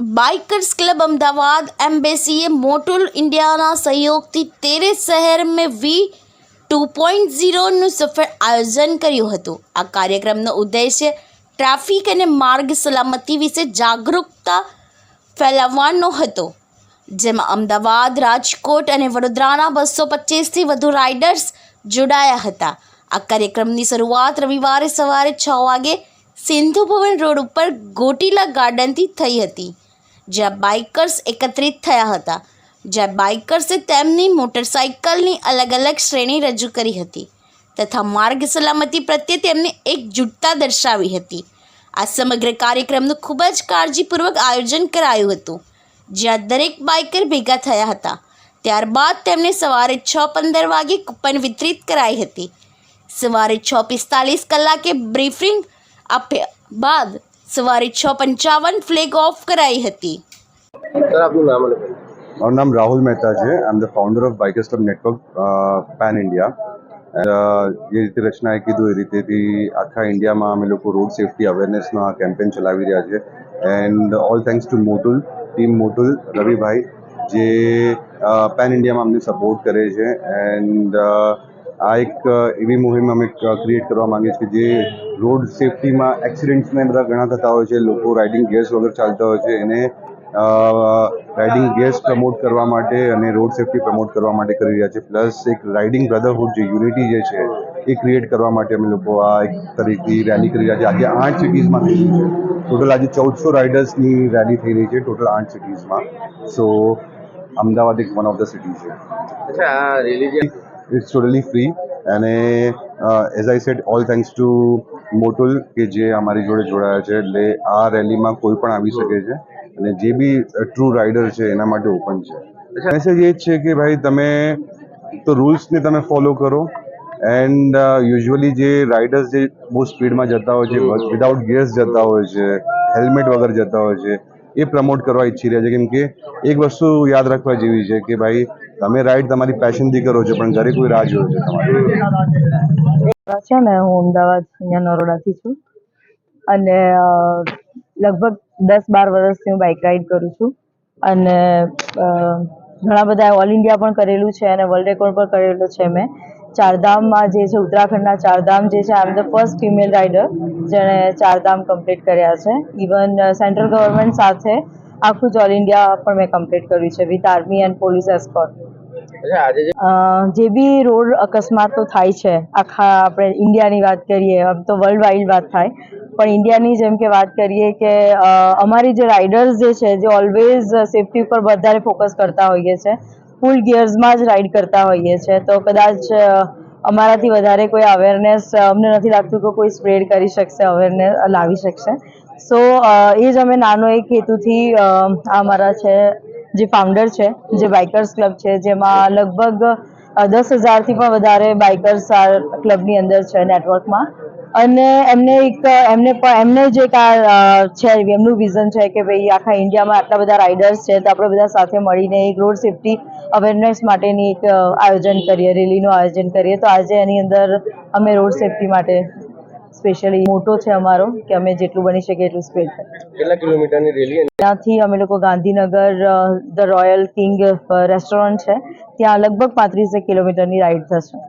Bikers club Ahmedabad એમ્બેસીએ Motul ઇન્ડિયાના સહયોગથી તેરે શહેર મેં વી ટુ પોઈન્ટ ઝીરોનું સફળ આયોજન કર્યું હતું. આ કાર્યક્રમનો ઉદ્દેશ્ય ટ્રાફિક અને માર્ગ સલામતી વિશે જાગૃતતા ફેલાવવાનો હતો. જેમાં અમદાવાદ, રાજકોટ અને વડોદરાના બસો પચીસથી વધુ રાઇડર્સ જોડાયા હતા. આ કાર્યક્રમની શરૂઆત રવિવારે સવારે છ વાગે સિંધુ ભવન રોડ ઉપર ગોટીલા ગાર્ડનથી થઈ હતી. જ્યાં બાઇકર્સ એકત્રિત થયા હતા. જ્યાં બાઇકર્સે તેમની મોટરસાઇકલની અલગ અલગ શ્રેણી રજૂ કરી હતી તથા માર્ગ સલામતી પ્રત્યે તેમની એકજૂટતા દર્શાવી હતી. આ સમગ્ર કાર્યક્રમનું ખૂબ જ કાળજીપૂર્વક આયોજન કરાયું હતું. જ્યાં દરેક બાઇકર ભેગા થયા હતા. ત્યારબાદ તેમને સવારે છ પંદર વાગે કૂપન વિતરિત કરાઈ હતી. સવારે છ પિસ્તાલીસ કલાકે બ્રીફિંગ આપ્યા બાદ સવારે છ પંચાવન ફ્લેગ ઓફ કરાઈ હતી. સર આપનું નામ અને પરિચય. મારું નામ રાહુલ મહેતા છે. I am the founder of bikers club network pan India જે રીતે રચનાએ કીધું એ રીતેથી આખા ઇન્ડિયામાં અમે લોકો રોડ સેફટી અવેરનેસનો આ કેમ્પેન ચલાવી રહ્યા છે. And all thanks to Motul team Motul Ravibhai જે પેન ઇન્ડિયામાં અમને સપોર્ટ કરે છે. એન્ડ આ એક એવી મુહિમ અમે ક્રિએટ કરવા માંગીએ છીએ જે રોડ સેફટીમાં એક્સિડન્ટ્સને બધા ઘણા થતા હોય છે, લોકો રાઇડિંગ ગેસ વગર ચાલતા હોય છે, એને રાઇડિંગ ગેસ પ્રમોટ કરવા માટે અને રોડ સેફટી પ્રમોટ કરવા માટે કરી રહ્યા છે. પ્લસ એક રાઇડિંગ બ્રધરહુડ જે યુનિટી જે છે, એ ક્રિએટ કરવા માટે અમે લોકો આ એક તરીકે રેલી કરી રહ્યા છે. આજે આઠ સિટીઝમાં થઈ છે. ટોટલ આજે ચૌદસો રાઇડર્સની રેલી થઈ રહી છે ટોટલ આઠ સિટીઝમાં સો અમદાવાદ એક વન ઓફ ધ સિટી છે. ઇટ્સ ટોટલી ફ્રી અને as I said all thanks to Motul કે જે અમારી જોડે જોડાયા છે. એટલે આ રેલીમાં કોઈ પણ આવી શકે છે. અને જે બી ટ્રુ રાઇડર છે એના માટે ઓપન છે. મેસેજ એ જ છે કે ભાઈ તમે તો રૂલ્સને તમે ફોલો કરો. એન્ડ યુઝ્યુઅલી જે રાઇડર્સ જે બહુ સ્પીડમાં જતા હોય છે વિદાઉટ ગિયર્સ જતા હોય છે હેલ્મેટ વગર જતા હોય છે એ પ્રમોટ કરવા ઈચ્છી રહ્યા છે. કેમ કે એક વસ્તુ યાદ રાખવા જેવી છે કે ભાઈ તમે રાઈડ તમારી પેશનથી કરો છો, પણ ઘરે કોઈ રાહ જોવે છે છે ને, હું અમદાવાદ અહીંયા નરોડાથી છું. અને લગભગ દસ બાર વર્ષથી હું બાઇક રાઈડ કરું છું. અને ઘણા બધા ઓલ ઇન્ડિયા પણ કરેલું છે અને વર્લ્ડ રેકોર્ડ પણ કરેલો છે મેં. ચારધામમાં જે છે, ઉત્તરાખંડના ચારધામ જે છે I the first female rider જેણે ચારધામ કમ્પ્લીટ કર્યા છે. ઇવન સેન્ટ્રલ ગવર્મેન્ટ સાથે આખું જ ઓલ ઇન્ડિયા પણ મેં કમ્પ્લીટ કર્યું છે with army and police escort જે બી રોડ અકસ્માતો થાય છે આખા આપણે ઇન્ડિયાની વાત કરીએ આમ તો વર્લ્ડ વાઇડ વાત થાય પણ ઇન્ડિયાની જેમ કે વાત કરીએ કે અમારી જે રાઇડર્સ જે છે જે ઓલવેઝ સેફટી ઉપર વધારે ફોકસ કરતા હોઈએ છે ફૂલ ગિયર્સમાં જ રાઇડ કરતા હોઈએ છે તો કદાચ અમારાથી વધારે કોઈ અવેરનેસ અમને નથી લાગતું કે કોઈ સ્પ્રેડ કરી શકશે અવેરનેસ લાવી શકશે. સો એ જ અમે નાનો એક હેતુથી અમારા છે, જે ફાઉન્ડર છે, જે બાઇકર્સ ક્લબ છે, જેમાં લગભગ દસ હજારથી પણ વધારે બાઇકર્સ આ ક્લબની અંદર છે નેટવર્કમાં અને એમને એક, એમને પણ એમને જે આ છે, એમનું વિઝન છે કે ભાઈ આખા ઇન્ડિયામાં આટલા બધા રાઇડર્સ છે તો આપણે બધા સાથે મળીને એક રોડ સેફટી અવેરનેસ માટેની એક આયોજન કરીએ રેલીનું આયોજન કરીએ. તો આજે એની અંદર અમે રોડ સેફટી માટે સ્પેશિયલી મોટો છે અમારો કે અમે જેટલું બની શકે એટલું સ્પ્રેડ કરીએ. કેટલા કિલોમીટરની રેલી ત્યાંથી અમે લોકો Gandhinagar the royal king restaurant છે. ત્યાં લગભગ પાંત્રીસેક કિલોમીટરની રાઈડ થશે.